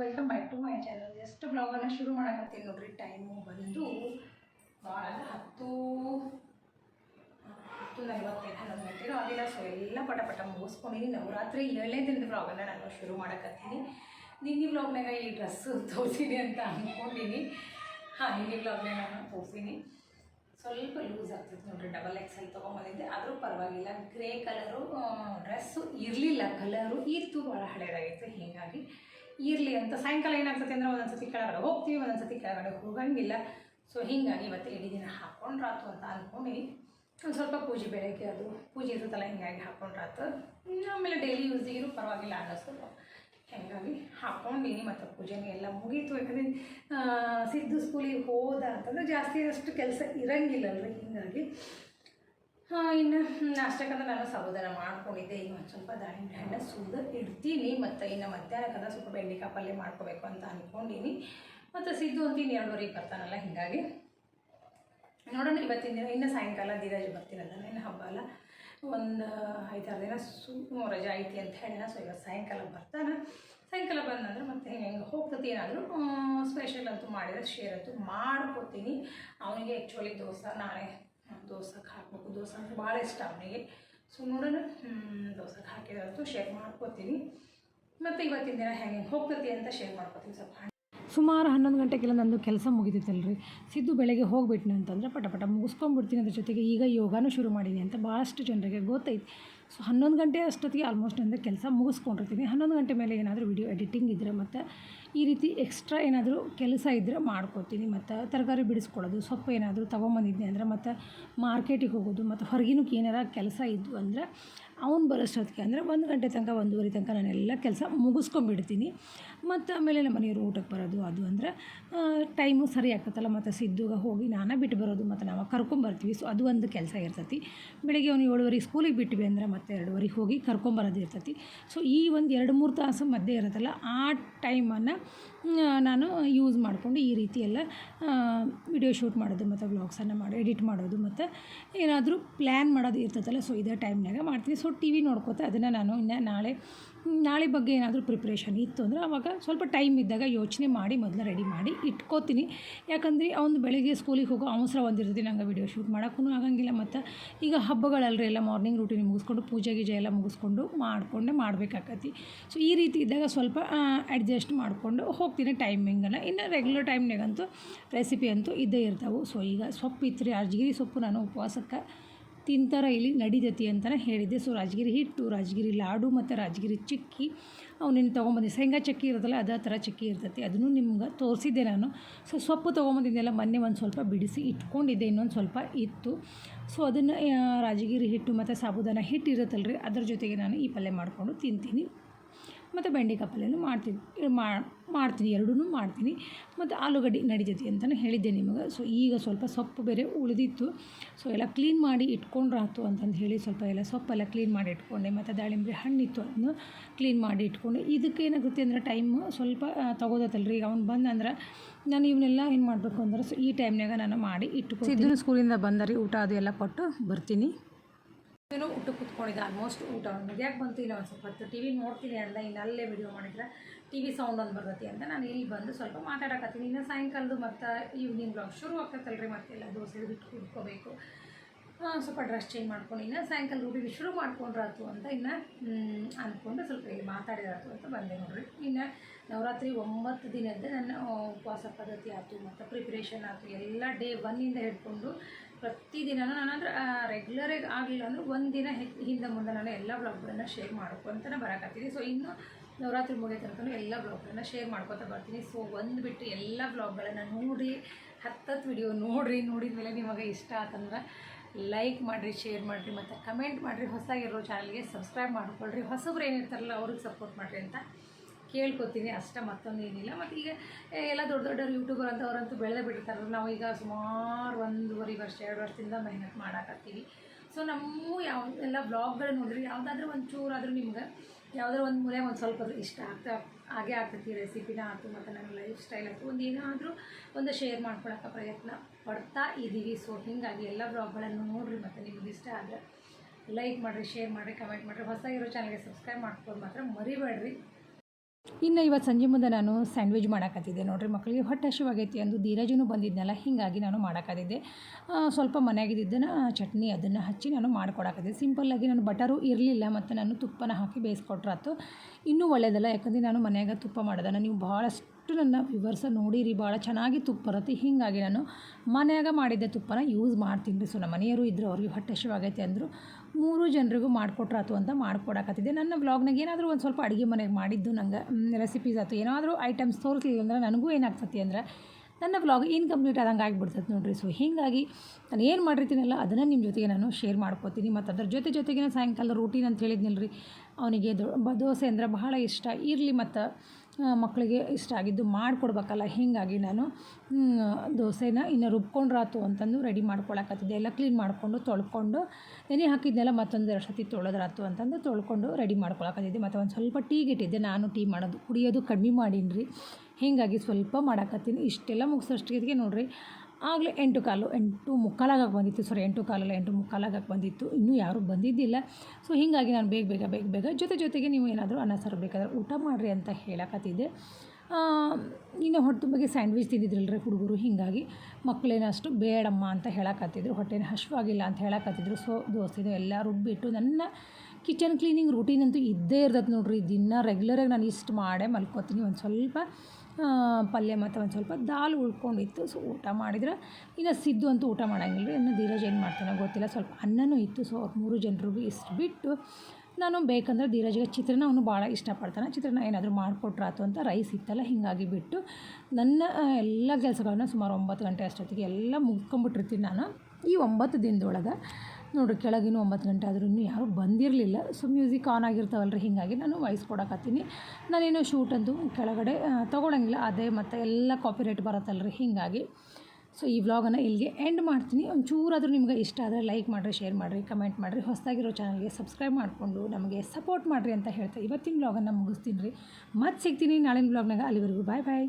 Welcome back to my channel ಎಷ್ಟು ಬ್ಲಾಗನ್ನು ಶುರು ಮಾಡಕತ್ತೀನಿ ನೋಡ್ರಿ ಟೈಮು ಬಂದು ಭಾಳ ಹತ್ತು ಹತ್ತು ನಲ್ವತ್ತೈದು ಹನ್ನೊಂದು ಗಂಟೆ ಆಗಿಲ್ಲ ಸೊ ಎಲ್ಲ ಪಟ ಪಟ ಮುಗಿಸ್ಕೊಂಡಿನಿ ನವರಾತ್ರಿ ಏಳನೇ ದಿನದ ಬ್ಲಾಗನ್ನು ನಾನು ಶುರು ಮಾಡಕತ್ತೀನಿ ನಿನ್ನೆ ಬ್ಲಾಗ್ನಾಗ ಈ ಡ್ರೆಸ್ ತೋರಿಸಿದೆ ಅಂತ ಅಂದ್ಕೊಂಡಿನಿ ಹಾಂ ನಿನ್ನೆ ಬ್ಲಾಗ್ನಾಗ ನಾನು ತೋರಿಸಿನಿ. ಸ್ವಲ್ಪ ಲೂಸ್ ಆಗ್ತಿತ್ತು ನೋಡ್ರಿ ಡಬಲ್ ಎಕ್ಸ್ ಎಲ್ ತೊಗೊಂಬಂದಿದ್ದೆ. ಆದರೂ ಪರವಾಗಿಲ್ಲ ಗ್ರೇ ಕಲರು ಡ್ರೆಸ್ಸು ಇರಲಿಲ್ಲ. ಕಲರು ಇತ್ತು ಭಾಳ ಹಳೆಯದಾಗಿತ್ತು ಹೀಗಾಗಿ ಇರಲಿ ಅಂತ. ಸಾಯಂಕಾಲ ಏನಾಗ್ತದೆ ಅಂದರೆ ಒಂದೊಂದು ಸತಿ ಕೆಳಗಡೆ ಹೋಗ್ತೀವಿ ಒಂದೊಂದು ಸತಿ ಕೆಳಗಡೆ ಹೋಗಂಗಿಲ್ಲ. ಸೊ ಹೀಗಾಗಿ ಇವತ್ತು ಇಡೀ ದಿನ ಹಾಕ್ಕೊಂಡ್ರಾತು ಅಂತ ಅಂದ್ಕೊಂಡು ಒಂದು ಸ್ವಲ್ಪ ಪೂಜೆ ಬೆಳಗ್ಗೆ ಅದು, ಪೂಜೆ ಇರುತ್ತಲ್ಲ, ಹಿಂಗಾಗಿ ಹಾಕ್ಕೊಂಡ್ರಾತು ಆಮೇಲೆ ಡೈಲಿ ಯೂಸಿಗೂ ಪರವಾಗಿಲ್ಲ ಅನ್ನಿಸ್ತು ಹೀಗಾಗಿ ಹಾಕ್ಕೊಂಡಿನಿ ಮತ್ತು ಪೂಜೆನ ಎಲ್ಲ ಮುಗೀತು. ಯಾಕಂದರೆ ಸಿದ್ದು ಸ್ಕೂಲಿಗೆ ಹೋದ ಅಂತಂದರೆ ಜಾಸ್ತಿ ಅಷ್ಟು ಕೆಲಸ ಇರಂಗಿಲ್ಲಲ್ರಿ. ಹೀಗಾಗಿ ಇನ್ನು ಅಷ್ಟಕ್ಕಂದ್ರೆ ನಾನು ಸಹೋದರ ಮಾಡ್ಕೊಂಡಿದ್ದೆ. ಈಗ ಒಂದು ಸ್ವಲ್ಪ ದಾಳಿಂಬೆ ಹಣ್ಣು ಸುದ ಇಡ್ತೀನಿ. ಮತ್ತು ಇನ್ನು ಮಧ್ಯಾಹ್ನಕ್ಕಂದ್ರೆ ಸ್ವಲ್ಪ ಬೆಂಡೆಕಾಯಿ ಪಲ್ಯ ಮಾಡ್ಕೋಬೇಕು ಅಂತ ಅಂದ್ಕೊಂಡಿನಿ ಮತ್ತು ಸಿದ್ದು ಅಂತ ಇನ್ನು ಎರಡುವರೆಗೆ ಬರ್ತಾನಲ್ಲ, ಹೀಗಾಗಿ ನೋಡೋಣ ಇವತ್ತಿನ ದಿನ. ಇನ್ನು ಸಾಯಂಕಾಲ ಧೀರಜ್ ಬರ್ತೀನಲ್ಲ ಇನ್ನು ಹಬ್ಬ ಅಲ್ಲ? ಒಂದು ಐದಾರು ದಿನ ಸು ರಜೆ ಐತಿ ಅಂತ ಹೇಳಿನ. ಸೊ ಇವತ್ತು ಸಾಯಂಕಾಲ ಬರ್ತಾನೆ. ಸಾಯಂಕಾಲ ಬಂದಂದ್ರೆ ಮತ್ತೆ ಹಿಂಗೆ ಹೆಂಗೆ ಹೋಗ್ತದೆ ಏನಾದರೂ ಸ್ಪೆಷಲ್ ಅಂತೂ ಮಾಡಿದ್ರೆ ಶೇರ್ ಅಂತೂ ಮಾಡ್ಕೊತೀನಿ. ಅವನಿಗೆ ಆ್ಯಕ್ಚುಲಿ ದೋಸೆ ನಾಳೆ ದೋಸೆಗೆ ಹಾಕಬೇಕು. ದೋಸೆ ಅಂದರೆ ಭಾಳ ಇಷ್ಟ ಅವನಿಗೆ. ಸೊ ನೋಡೋಣ ದೋಸೆಗೆ ಹಾಕಿದ್ರಂತೂ ಶೇರ್ ಮಾಡ್ಕೊತೀನಿ. ಮತ್ತು ಇವತ್ತಿನ ದಿನ ಹೆಂಗೆ ಹೋಗ್ತೈತಿ ಅಂತ ಶೇರ್ ಮಾಡ್ಕೊತೀನಿ. ಸ್ವಲ್ಪ ಸುಮಾರು ಹನ್ನೊಂದು ಗಂಟೆಗೆಲ್ಲ ನಂದು ಕೆಲಸ ಮುಗಿದಿತ್ತಲ್ರಿ. ಸಿದ್ದು ಬೆಳಗ್ಗೆ ಹೋಗ್ಬಿಟ್ನಿ ಅಂತಂದರೆ ಪಟ ಪಟ ಮುಗಿಸ್ಕೊಂಡ್ಬಿಡ್ತೀನಿ ಅದ್ರ ಜೊತೆಗೆ ಈಗ ಯೋಗಾನೂ ಶುರು ಮಾಡಿದೆ ಅಂತ ಭಾಳಷ್ಟು ಜನರಿಗೆ ಗೊತ್ತೈತಿ. ಸೊ ಹನ್ನೊಂದು ಗಂಟೆ ಅಷ್ಟೊತ್ತಿಗೆ ಆಲ್ಮೋಸ್ಟ್ ಅಂದರೆ ಕೆಲಸ ಮುಗಿಸ್ಕೊಂಡಿರ್ತೀನಿ. ಹನ್ನೊಂದು ಗಂಟೆ ಮೇಲೆ ಏನಾದರೂ ವಿಡಿಯೋ ಎಡಿಟಿಂಗ್ ಇದ್ದರೆ ಮತ್ತು ಈ ರೀತಿ ಎಕ್ಸ್ಟ್ರಾ ಏನಾದರೂ ಕೆಲಸ ಇದ್ದರೆ ಮಾಡ್ಕೋತೀನಿ. ಮತ್ತು ತರಕಾರಿ ಬಿಡಿಸ್ಕೊಳ್ಳೋದು, ಸೊಪ್ಪು ಏನಾದರೂ ತೊಗೊಂಬಂದಿದ್ದೆ ಅಂದರೆ ಮತ್ತು ಮಾರ್ಕೆಟಿಗೆ ಹೋಗೋದು, ಮತ್ತು ಹೊರಗಿನಕ್ಕೆ ಏನಾರ ಕೆಲಸ ಇದ್ವು ಅಂದರೆ ಅವ್ನು ಬರೋಷ್ಟೊತ್ತಿಗೆ ಅಂದರೆ ಒಂದು ಗಂಟೆ ತನಕ, ಒಂದೂವರೆ ತನಕ ನಾನೆಲ್ಲ ಕೆಲಸ ಮುಗಿಸ್ಕೊಂಬಿಡ್ತೀನಿ ಮತ್ತು ಆಮೇಲೆ ನಮ್ಮ ಮನೆಯವರು ಊಟಕ್ಕೆ ಬರೋದು, ಅದು ಅಂದರೆ ಟೈಮು ಸರಿ ಆಗ್ತದಲ್ಲ ಮತ್ತು ಸಿದ್ದುಗ ಹೋಗಿ ನಾನು ಬಿಟ್ಟು ಬರೋದು, ಮತ್ತು ನಾವು ಕರ್ಕೊಂಬರ್ತೀವಿ ಸೊ ಅದು ಒಂದು ಕೆಲಸ ಇರ್ತೈತಿ. ಬೆಳಗ್ಗೆ ಅವ್ನು ಏಳುವರೆ ಸ್ಕೂಲಿಗೆ ಬಿಟ್ವಿ ಅಂದರೆ ಮತ್ತೆ ಎರಡುವರೆಗೆ ಹೋಗಿ ಕರ್ಕೊಂಬರೋದು ಇರ್ತೈತಿ. ಸೊ ಈ ಒಂದು ಎರಡು ಮೂರು ತಾಸು ಮಧ್ಯೆ ಇರುತ್ತಲ್ಲ, ಆ ಟೈಮನ್ನು ನಾನು ಯೂಸ್ ಮಾಡಿಕೊಂಡು ಈ ರೀತಿ ಎಲ್ಲ ವಿಡಿಯೋ ಶೂಟ್ ಮಾಡೋದು, ಮತ್ತು ವ್ಲಾಗ್ಸನ್ನು ಮಾಡಿ ಎಡಿಟ್ ಮಾಡೋದು, ಮತ್ತು ಏನಾದರೂ ಪ್ಲ್ಯಾನ್ ಮಾಡೋದು ಇರ್ತೈತಲ್ಲ ಸೊ ಇದೇ ಟೈಮ್ನಾಗ ಮಾಡ್ತೀನಿ. ಸೊ ಟಿ ವಿ ನೋಡ್ಕೋತ ಅದನ್ನು ನಾನು ಇನ್ನು ನಾಳೆ ನಾಳೆ ಬಗ್ಗೆ ಏನಾದರೂ ಪ್ರಿಪ್ರೇಷನ್ ಇತ್ತು ಅಂದರೆ ಆವಾಗ ಸ್ವಲ್ಪ ಟೈಮ್ ಇದ್ದಾಗ ಯೋಚನೆ ಮಾಡಿ, ಮೊದಲು ರೆಡಿ ಮಾಡಿ ಇಟ್ಕೋತೀನಿ. ಯಾಕಂದರೆ ಅವ್ನು ಬೆಳಗ್ಗೆ ಸ್ಕೂಲಿಗೆ ಹೋಗೋ ಅವಸರ ಒಂದಿರ್ತದೆ ನಂಗೆ ವಿಡಿಯೋ ಶೂಟ್ ಮಾಡೋಕ್ಕೂ ಆಗಂಗಿಲ್ಲ. ಮತ್ತು ಈಗ ಹಬ್ಬಗಳಲ್ರಿ ಎಲ್ಲ ಮಾರ್ನಿಂಗ್ ರೂಟೀನ್ ಮುಗಿಸ್ಕೊಂಡು ಪೂಜೆ ಗೀಜೆ ಎಲ್ಲ ಮುಗಿಸ್ಕೊಂಡು ಮಾಡಿಕೊಂಡೆ ಮಾಡಬೇಕಾಗತ್ತೆ ಸೊ ಈ ರೀತಿ ಇದ್ದಾಗ ಸ್ವಲ್ಪ ಅಡ್ಜಸ್ಟ್ ಮಾಡಿಕೊಂಡು ಹೋಗ್ತೀನಿ ಟೈಮಿಂಗನ್ನು ಇನ್ನು ರೆಗ್ಯುಲರ್ ಟೈಮ್ನಾಗಂತೂ ರೆಸಿಪಿ ಅಂತೂ ಇದ್ದೇ ಇರ್ತಾವೆ. ಸೊ ಈಗ ಸೊಪ್ಪು ಇತ್ತು ರೀ ಅರ್ಜಗಿರಿ ಸೊಪ್ಪು ನಾನು ಉಪವಾಸಕ್ಕೆ ತಿಂತಾರ ಇಲ್ಲಿ ನಡಿತೈತಿ ಅಂತಲೇ ಹೇಳಿದ್ದೆ. ಸೊ ರಾಜಗಿರಿ ಹಿಟ್ಟು, ರಾಜಗಿರಿ ಲಾಡು ಮತ್ತು ರಾಜಗಿರಿ ಚಿಕ್ಕಿ ನಿನ್ನ ತೊಗೊಂಬಂದಿ. ಶೇಂಗಾ ಚಕ್ಕಿ ಇರೋದಲ್ಲ ಅದೇ ಥರ ಚಕ್ಕಿ ಇರ್ತೈತಿ. ಅದನ್ನು ನಿಮ್ಗೆ ತೋರಿಸಿದ್ದೆ ನಾನು. ಸೊ ಸೊಪ್ಪು ತೊಗೊಂಬಂದಿದ್ದೆಲ್ಲ ಮೊನ್ನೆ ಒಂದು ಸ್ವಲ್ಪ ಬಿಡಿಸಿ ಇಟ್ಕೊಂಡಿದ್ದೆ, ಇನ್ನೊಂದು ಸ್ವಲ್ಪ ಇತ್ತು. ಸೊ ಅದನ್ನು ರಾಜಗಿರಿ ಹಿಟ್ಟು ಮತ್ತು ಸಾಬುದಾನ ಹಿಟ್ಟು ಇರುತ್ತಲ್ಲ ರೀ ಅದ್ರ ಜೊತೆಗೆ ನಾನು ಈ ಪಲ್ಯ ಮಾಡಿಕೊಂಡು ತಿಂತೀನಿ. ಮತ್ತು ಬೆಂಡೆಕಾಯಿ ಪಲ್ಯನೂ ಮಾಡ್ತೀನಿ. ಮಾಡ್ತೀನಿ ಎರಡೂ ಮಾಡ್ತೀನಿ. ಮತ್ತು ಆಲೂಗಡ್ಡೆ ನಡಿತೈತಿ ಅಂತಲೇ ಹೇಳಿದ್ದೆ ನಿಮಗೆ. ಸೊ ಈಗ ಸ್ವಲ್ಪ ಸೊಪ್ಪು ಬೇರೆ ಉಳಿದಿತ್ತು. ಸೊ ಎಲ್ಲ ಕ್ಲೀನ್ ಮಾಡಿ ಇಟ್ಕೊಂಡ್ರಾತು ಅಂತಂದು ಹೇಳಿ ಸ್ವಲ್ಪ ಎಲ್ಲ ಸೊಪ್ಪೆಲ್ಲ ಕ್ಲೀನ್ ಮಾಡಿ ಇಟ್ಕೊಂಡೆ. ಮತ್ತು ದಾಳಿಂಬೆ ಹಣ್ಣಿತ್ತು ಅದನ್ನು ಕ್ಲೀನ್ ಮಾಡಿ ಇಟ್ಕೊಂಡೆ. ಇದಕ್ಕೆ ಏನಾಗುತ್ತೆ ಅಂದರೆ ಟೈಮ್ ಸ್ವಲ್ಪ ತಗೋದತ್ತಲ್ರಿ. ಈಗ ಅವ್ನು ಬಂದಂದ್ರೆ ನಾನು ಇವನ್ನೆಲ್ಲ ಏನು ಮಾಡಬೇಕು ಅಂದ್ರೆ ಸೊ ಈ ಟೈಮ್ನಾಗ ನಾನು ಮಾಡಿ ಇಟ್ಕೊಂಡು ಸ್ಕೂಲಿಂದ ಬಂದರಿ ಊಟ ಅದು ಎಲ್ಲ ಕೊಟ್ಟು ಬರ್ತೀನಿ. ಏನೋ ಊಟ ಕೂತ್ಕೊಂಡಿದ್ದೆ ಆಲ್ಮೋಸ್ಟ್ ಊಟ. ಯಾಕೆ ಬಂತು ಇಲ್ಲ ಒಂದು ಸ್ವಲ್ಪ ಹೊತ್ತು. ಟಿ ವಿ ನೋಡ್ತೀನಿ ಅಂದ ಇನ್ನು ಅಲ್ಲೇ ವಿಡಿಯೋ ಮಾಡಿದ್ರೆ ಟಿ ವಿ ಸೌಂಡ್ ಒಂದು ಬರ್ತೈತಿ ಅಂತ ನಾನು ಇಲ್ಲಿ ಬಂದು ಸ್ವಲ್ಪ ಮಾತಾಡಕತ್ತೀನಿ. ಇನ್ನು ಸಾಯಂಕಾಲದ್ದು ಮತ್ತು ಈವ್ನಿಂಗ್ ಬ್ಲಾಗ್ ಶುರು ಆಗ್ತೈತಲ್ರಿ ಮತ್ತೆಲ್ಲ ದೋಸೆ ಬಿಟ್ಟು ಕುಡ್ಕೋಬೇಕು. ಸ್ವಲ್ಪ ಡ್ರೆಸ್ ಚೇಂಜ್ ಮಾಡ್ಕೊಂಡು ಇನ್ನು ಸಾಯಂಕಾಲ ರೂಢಿ ಶುರು ಮಾಡ್ಕೊಂಡ್ರಾತು ಅಂತ ಇನ್ನು ಅಂದ್ಕೊಂಡು ಸ್ವಲ್ಪ ಇಲ್ಲಿ ಮಾತಾಡಿದಾತು ಅಂತ ಬಂದೆ ನೋಡ್ರಿ. ಇನ್ನು ನವರಾತ್ರಿ ಒಂಬತ್ತು ದಿನದ್ದು ನನ್ನ ಉಪವಾಸ ಪದ್ಧತಿ ಆಯಿತು, ಮತ್ತು ಪ್ರಿಪ್ರೇಷನ್ ಆಯಿತು. ಎಲ್ಲ ಡೇ ಒನ್ನಿಂದ ಹಿಡ್ಕೊಂಡು ಪ್ರತಿದಿನನೂ ನಾನು ಅಂದ್ರೆ ರೆಗ್ಯುಲರಾಗಿ ಆಗಲಿಲ್ಲ ಅಂದ್ರೆ ಒಂದು ದಿನ ಹಿಂದೆ ಮುಂದೆ ನಾನು ಎಲ್ಲ ಬ್ಲಾಗ್ಗಳನ್ನು ಶೇರ್ ಮಾಡ್ಕೊತಾನೆ ಬರೋಕತ್ತೀನಿ. ಸೊ ಇನ್ನು ನವರಾತ್ರಿ ಮುಗಿಯೋ ತನಕ ಎಲ್ಲ ಬ್ಲಾಗ್ಗಳನ್ನು ಶೇರ್ ಮಾಡ್ಕೊತ ಬರ್ತೀನಿ. ಸೊ ಒಂದು ಬಿಟ್ಟು ಎಲ್ಲ ಬ್ಲಾಗ್ಗಳನ್ನು ನೋಡಿ, ಹತ್ತತ್ತು ವಿಡಿಯೋ ನೋಡಿರಿ ನೋಡಿದ ಮೇಲೆ ನಿಮಗೆ ಇಷ್ಟ ಆತಂದ್ರೆ ಲೈಕ್ ಮಾಡಿರಿ ಶೇರ್ ಮಾಡಿರಿ, ಮತ್ತು ಕಮೆಂಟ್ ಮಾಡಿರಿ. ಹೊಸಾಗಿರೋ ಚಾನಲ್ಗೆ ಸಬ್ಸ್ಕ್ರೈಬ್ ಮಾಡ್ಕೊಳ್ರಿ. ಹೊಸಬ್ರು ಏನಿರ್ತಾರಲ್ಲ ಅವ್ರಿಗೆ ಸಪೋರ್ಟ್ ಮಾಡಿರಿ ಅಂತ ಕೇಳ್ಕೊತೀನಿ, ಅಷ್ಟೇ ಮತ್ತೊಂದು ಏನಿಲ್ಲ. ಮತ್ತು ಈಗ ಎಲ್ಲ ದೊಡ್ಡ ದೊಡ್ಡವ್ರು ಯೂಟ್ಯೂಬರ್ ಅಂತ ಅವರಂತೂ ಬೆಳೆದೇ ಬಿಟ್ಟಿರ್ತಾರೆ ನಾವು ಈಗ ಸುಮಾರು ಒಂದೂವರೆ ವರ್ಷ, ಎರಡು ವರ್ಷದಿಂದ ಮೆಹನತ್ ಮಾಡಾಕತ್ತೀವಿ. ಸೊ ನಮ್ಮ ಯಾವ, ಎಲ್ಲ ಬ್ಲಾಗ್ಗಳು ನೋಡಿರಿ ಯಾವುದಾದ್ರೂ ಒಂದು ಚೂರಾದರೂ ನಿಮ್ಗೆ ಯಾವುದಾದ್ರು ಒಂದು ಮೂಲೆ ಒಂದು ಸ್ವಲ್ಪ ಇಷ್ಟ ಆಗ್ತಾ, ಹಾಗೆ ಆಗ್ತೈತಿ ರೆಸಿಪಿನ ಆಯ್ತು ಮತ್ತು ನನ್ನ ಲೈಫ್ ಸ್ಟೈಲ್ ಆಯಿತು ಒಂದು ಏನಾದರೂ ಒಂದು ಶೇರ್ ಮಾಡ್ಕೊಳಕ್ಕೆ ಪ್ರಯತ್ನ ಪಡ್ತಾ ಇದ್ದೀವಿ ಸೊ ಹೀಗಾಗಿ ಎಲ್ಲ ಬ್ಲಾಗ್ಗಳನ್ನು ನೋಡಿರಿ ಮತ್ತು ನಿಮ್ಗೆ ಇಷ್ಟ ಆದರೆ ಲೈಕ್ ಮಾಡಿರಿ ಶೇರ್ ಮಾಡಿರಿ ಕಮೆಂಟ್ ಮಾಡಿರಿ. ಹೊಸದಾಗಿರೋ ಚಾನಲ್ಗೆ ಸಬ್ಸ್ಕ್ರೈಬ್ ಮಾಡ್ಕೊಂಡು ಮಾತ್ರ ಮರಿಬೇಡ್ರಿ. ಇನ್ನು ಇವತ್ತು ಸಂಜೆ ಮುಂದೆ ನಾನು ಸ್ಯಾಂಡ್ವಿಚ್ ಮಾಡೋಕತ್ತಿದ್ದೆ. ನೋಡಿರಿ ಮಕ್ಕಳಿಗೆ ಹೊಟ್ಟೆ ಹಸಿವಾಗೈತಿ ಅಂದು ಧೀರಜನು ಬಂದಿದ್ನಲ್ಲ, ಹೀಗಾಗಿ ನಾನು ಮಾಡೋಕತ್ತಿದ್ದೆ. ಸ್ವಲ್ಪ ಮನೆಯಾಗಿದ್ದನ್ನು ಚಟ್ನಿ ಅದನ್ನು ಹಚ್ಚಿ ನಾನು ಮಾಡ್ಕೊಡಕತ್ತಿದ್ದೆ. ಸಿಂಪಲ್ಲಾಗಿ ನಾನು ಬಟರು ಇರಲಿಲ್ಲ ಮತ್ತು ನಾನು ತುಪ್ಪನ ಹಾಕಿ ಬೇಯಿಸ್ಕೊಟ್ರಾತು. ಇನ್ನೂ ಒಳ್ಳೆಯದಲ್ಲ ಯಾಕಂದರೆ ನಾನು ಮನೆಯಾಗ ತುಪ್ಪ ಮಾಡೋದನ್ನು ನೀವು ಭಾಳಷ್ಟು ನನ್ನ ವಿವರ್ಸ ನೋಡಿರಿ, ಭಾಳ ಚೆನ್ನಾಗಿ ತುಪ್ಪ ಬರುತ್ತೆ ಹೀಗಾಗಿ ನಾನು ಮನೆಯಾಗ ಮಾಡಿದ್ದ ತುಪ್ಪನ ಯೂಸ್ ಮಾಡ್ತೀನಿ ರೀ. ಸೊ, ನಮ್ಮ ಮನೆಯವರು ಇದ್ದರು ಅವ್ರಿಗೆ ಹೊಟ್ಟೆ ಹಸಿವಾಗೈತೆ ಅಂದರು, ಮೂರು ಜನರಿಗೂ ಮಾಡಿಕೊಟ್ರಾತು ಅಂತ ಮಾಡ್ಕೊಡಕತ್ತಿದ್ದೆ. ನನ್ನ ವ್ಲಾಗ್ನಾಗ ಏನಾದರೂ ಒಂದು ಸ್ವಲ್ಪ ಅಡುಗೆ ಮನೆಗೆ ಮಾಡಿದ್ದು, ನಂಗೆ ರೆಸಿಪೀಸ್ ಆಯ್ತು ಏನಾದರೂ ಐಟಮ್ಸ್ ತೋರಿಸಲಿಲ್ಲ ಅಂದ್ರೆ ನನಗೂ ಏನಾಗ್ತತಿ ಅಂದ್ರೆ ನನ್ನ ವ್ಲಾಗ್ ಇನ್ಕಂಪ್ಲೀಟ್ ಆದಂಗೆ ಆಗಿಬಿಡ್ತದೆ ನೋಡಿರಿ. ಸೊ, ಹೀಗಾಗಿ ನಾನು ಏನು ಮಾಡಿರ್ತೀನಲ್ಲ, ಅದನ್ನು ನಿಮ್ಮ ಜೊತೆಗೆ ನಾನು ಶೇರ್ ಮಾಡ್ಕೋತೀನಿ. ಮತ್ತು ಅದ್ರ ಜೊತೆ ಜೊತೆಗಿನ ಸಾಯಂಕಾಲ ರೂಟೀನ್ ಅಂತ ಹೇಳಿದ್ನಲ್ಲ ರೀ ಅವನಿಗೆ ದೋಸೆ ಅಂದರೆ ಬಹಳ ಇಷ್ಟ. ಇರಲಿ ಮತ್ತು ಮಕ್ಕಳಿಗೆ ಇಷ್ಟ ಆಗಿದ್ದು ಮಾಡಿಕೊಡ್ಬೇಕಲ್ಲ, ಹೀಗಾಗಿ ನಾನು ದೋಸೆನ ಇನ್ನು ರುಬ್ಕೊಂಡ್ರಾತು ಅಂತಂದು ರೆಡಿ ಮಾಡ್ಕೊಳಕತ್ತಿದ್ದೆ. ಎಲ್ಲ ಕ್ಲೀನ್ ಮಾಡಿಕೊಂಡು ತೊಳ್ಕೊಂಡು ನೆನೆ ಹಾಕಿದ್ದೆಲ್ಲ ಮತ್ತೊಂದು ಎರಡು ಸತಿ ತೊಳೆದ್ರಾತು ಅಂತಂದು ತೊಳ್ಕೊಂಡು ರೆಡಿ ಮಾಡ್ಕೊಳಕತ್ತಿದ್ದೆ. ಮತ್ತು ಒಂದು ಸ್ವಲ್ಪ ಟೀ ಗಿಟ್ಟಿದ್ದೆ, ನಾನು ಟೀ ಮಾಡೋದು. ಕುಡಿಯೋದು ಕಡಿಮೆ ಮಾಡೀನಿ ರೀ ಹೀಗಾಗಿ ಸ್ವಲ್ಪ ಮಾಡಾಕತ್ತೀನಿ. ಇಷ್ಟೆಲ್ಲ ಮುಗಿಸೋಷ್ಟಿಗೆ ನೋಡಿರಿ ಆಗಲೇ ಎಂಟು ಕಾಲು, ಎಂಟು ಮುಕ್ಕಾಲಾಗಕ್ಕೆ ಬಂದಿತ್ತು. ಸಾರಿ ಎಂಟು ಕಾಲಲ್ಲ, ಎಂಟು ಮುಕ್ಕಾಲಾಗಕ್ಕೆ ಬಂದಿತ್ತು. ಇನ್ನೂ ಯಾರೂ ಬಂದಿದ್ದಿಲ್ಲ. ಸೊ ಹೀಗಾಗಿ ನಾನು ಬೇಗ ಬೇಗ ಬೇಗ ಬೇಗ ಜೊತೆ ಜೊತೆಗೆ ನೀವು ಏನಾದರೂ ಅನ್ನ ಸಾರು ಬೇಕಾದ್ರೆ ಊಟ ಮಾಡಿರಿ ಅಂತ ಹೇಳಕತ್ತಿದ್ದೆ. ಇನ್ನು ಹೊಟ್ಟೆ ಬಗ್ಗೆ ಸ್ಯಾಂಡ್ವಿಚ್ ತಿಂದಿದ್ರಲ್ರಿ ಹುಡುಗರು, ಹೀಗಾಗಿ ಮಕ್ಕಳೇನಷ್ಟು ಬೇಡಮ್ಮ ಅಂತ ಹೇಳಕತ್ತಿದ್ರು. ಹೊಟ್ಟೆನ ಹಶ್ವಾಗಿಲ್ಲ ಅಂತ ಹೇಳಕತ್ತಿದ್ರು. ಸೊ ದೋಸೆನೂ ಎಲ್ಲ ರುಬ್ಬಿಟ್ಟು ನನ್ನ ಕಿಚನ್ ಕ್ಲೀನಿಂಗ್ ರೂಟೀನ್ ಅಂತೂ ಇದ್ದೇ ಇರ್ತದೆ ನೋಡ್ರಿ. ದಿನ ರೆಗ್ಯುಲರಾಗಿ ನಾನು ಇಷ್ಟು ಮಾಡೇ ಮಲ್ಕೋತೀನಿ. ಒಂದು ಸ್ವಲ್ಪ ಪಲ್ಯ ಮತ್ತು ಒಂದು ಸ್ವಲ್ಪ ದಾಲ್ ಉಳ್ಕೊಂಡಿತ್ತು. ಸೊ, ಊಟ ಮಾಡಿದ್ರೆ ಇನ್ನು ಸಿದ್ದು ಅಂತೂ ಊಟ ಮಾಡೋಂಗಿಲ್ಲ ಇನ್ನು ಧೀರಜ್ ಏನು ಮಾಡ್ತಾನೋ ಗೊತ್ತಿಲ್ಲ. ಸ್ವಲ್ಪ ಅನ್ನನೂ ಇತ್ತು. ಸೊ, ಅವ್ರು ಮೂರು ಜನರಿಗೂ ಇಷ್ಟು ಬಿಟ್ಟು ನಾನು ಬೇಕಂದ್ರೆ ಧೀರಜ್ಗೆ ಚಿತ್ರನ ಅವನು ಭಾಳ ಇಷ್ಟಪಡ್ತಾನೆ. ಚಿತ್ರನ ಏನಾದರೂ ಮಾಡಿಕೊಟ್ರಾತು ಅಂತ ರೈಸ್ ಇತ್ತಲ್ಲ, ಹೀಗಾಗಿ ಬಿಟ್ಟು ನನ್ನ ಎಲ್ಲ ಕೆಲಸಗಳನ್ನ ಸುಮಾರು ಒಂಬತ್ತು ಗಂಟೆ ಅಷ್ಟೊತ್ತಿಗೆ ಎಲ್ಲ ಮುಗ್ಕೊಂಬಿಟ್ಟಿರ್ತೀನಿ ನಾನು. ಈ ಒಂಬತ್ತು ದಿನದೊಳಗೆ ನೋಡ್ರಿ ಕೆಳಗಿನೂ ಒಂಬತ್ತು ಗಂಟೆ ಆದ್ರೂ ಯಾರೂ ಬಂದಿರಲಿಲ್ಲ. ಸೊ ಮ್ಯೂಸಿಕ್ ಆನ್ ಆಗಿರ್ತಾವಲ್ರಿ, ಹೀಗಾಗಿ ನಾನು ವಾಯ್ಸ್ ಕೊಡೋಕತ್ತೀನಿ. ನಾನೇನೋ ಶೂಟ್ ಅಂತೂ ಕೆಳಗಡೆ ತೊಗೊಳಂಗಿಲ್ಲ. ಅದೇ ಮತ್ತು ಎಲ್ಲ ಕಾಪಿ ರೇಟ್ ಬರುತ್ತಲ್ಲ ರೀ ಹೀಗಾಗಿ. ಸೊ ಈ ವ್ಲಾಗನ್ನು ಇಲ್ಲಿಗೆ ಎಂಡ್ ಮಾಡ್ತೀನಿ. ಒಂಚೂರಾದರೂ ನಿಮ್ಗೆ ಇಷ್ಟ ಆದರೆ ಲೈಕ್ ಮಾಡಿರಿ ಶೇರ್ ಮಾಡಿರಿ ಕಮೆಂಟ್ ಮಾಡಿರಿ. ಹೊಸದಾಗಿರೋ ಚಾನಲ್ಗೆ ಸಬ್ಸ್ಕ್ರೈಬ್ ಮಾಡಿಕೊಂಡು ನಮಗೆ ಸಪೋರ್ಟ್ ಮಾಡಿರಿ ಅಂತ ಹೇಳ್ತಾ ಇವತ್ತಿನ ವ್ಲಾಗನ್ನು ಮುಗಿಸ್ತೀನಿ ರೀ. ಮತ್ತೆ ಸಿಗ್ತೀನಿ ನಾಳಿನ ವ್ಲಾಗ್ನಾಗ ಅಲ್ಲಿವರೆಗೂ ಬಾಯ್ ಬಾಯ್